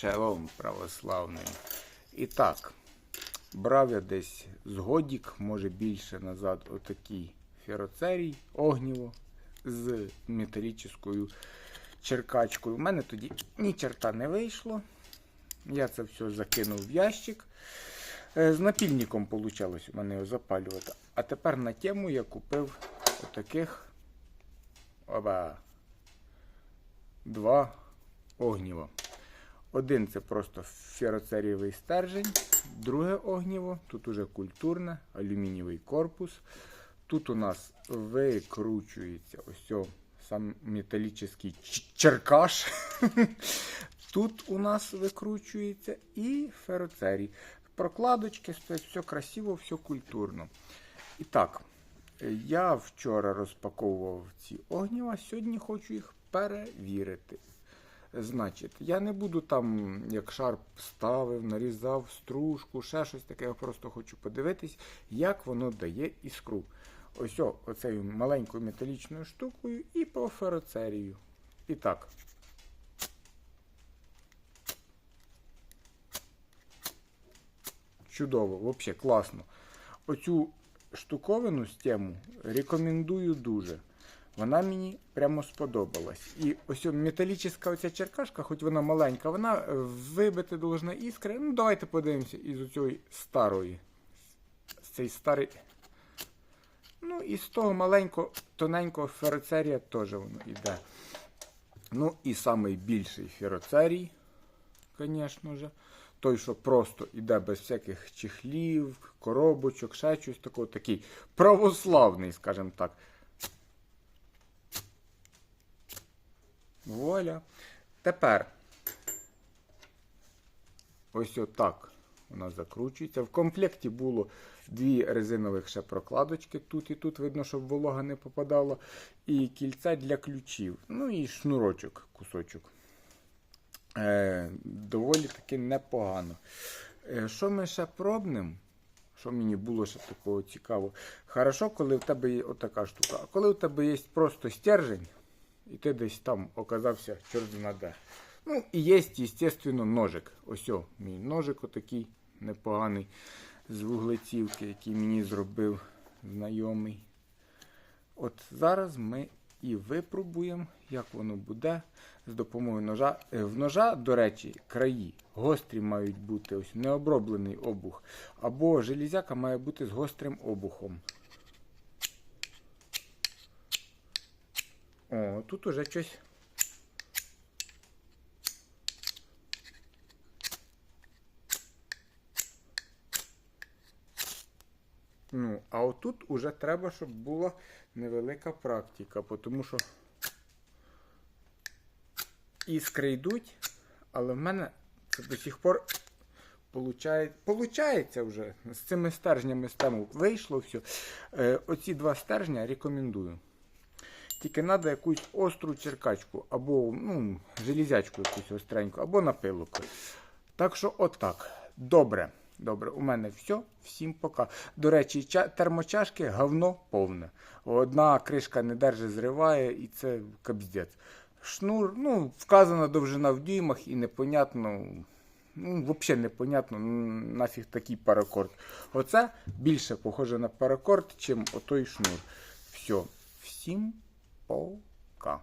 Шалом православний. І так, брав я десь згодік, може більше назад, отакий фероцерій, огніво з металічною черкачкою. У мене тоді ні черта не вийшло. Я це все закинув в ящик. Е, З напільником вийшло у мене його запалювати. А тепер на тему я купив отаких оба, два огніва. Один це просто фероцерієвий стержень, друге огніво, тут уже культурне, алюмінієвий корпус. Тут у нас викручується ось сам металічний черкаш. Тут у нас викручується і фероцерій. Прокладочки все красиво, все культурно. І так, я вчора розпаковував ці огніва, сьогодні хочу їх перевірити. Значить, я не буду там, як шарп ставив, нарізав стружку, ще щось таке. Я просто хочу подивитись, як воно дає іскру. Ось оцею маленькою металічною штукою і по фероцерію. І так. Чудово, взагалі класно. Оцю штуковину з тему рекомендую дуже. Вона мені прямо сподобалась. І ось металічна оця черкашка, хоч вона маленька, вона е, вибити должна іскри. Ну, давайте подивимося із цієї старої. З старий. Ну, і з того маленького, тоненького фероцерія теж воно йде. Ну і самий більший фероцерій, звісно ж. Той, що просто йде без всяких чехлів, коробочок, ще щось такого, такий православний, скажімо так. Тепер ось отак вона закручується. В комплекті було дві резинових ще прокладочки тут і тут, видно, щоб волога не попадала. І кільця для ключів. Ну і шнурочок, кусочок. Е, доволі таки непогано. Е, що ми ще пробнемо? Що мені було ще такого цікаво? Хорошо, коли в тебе є отака штука. А коли у тебе є просто стержень, і ти десь там оказався чорт де. Ну, і є, звісно, ножик. Ось о, мій ножик отакий непоганий з вуглецівки, який мені зробив знайомий. От зараз ми і випробуємо, як воно буде з допомогою ножа. Е, В ножа, до речі, краї гострі мають бути ось необроблений обух. Або железяка має бути з гострим обухом. О, тут уже щось. Ну, а отут уже треба, щоб була невелика практика, тому що іскри йдуть, але в мене це до сих пор получає, вже з цими стержнями з тему вийшло все. Е, оці два стержня рекомендую. Тільки треба якусь остру черкачку, або ну, железячку якусь остреньку, або напилок. Так що отак. Добре. Добре, у мене все. Всім пока. До речі, термочашки говно повне. Одна кришка не держить, зриває, і це кабздець. Шнур, ну, вказана довжина в дюймах і непонятно. Ну, взагалі непонятно, нафіг такий паракорд. Оце більше похоже на паракорд, чим отой шнур. Все. Всім пока.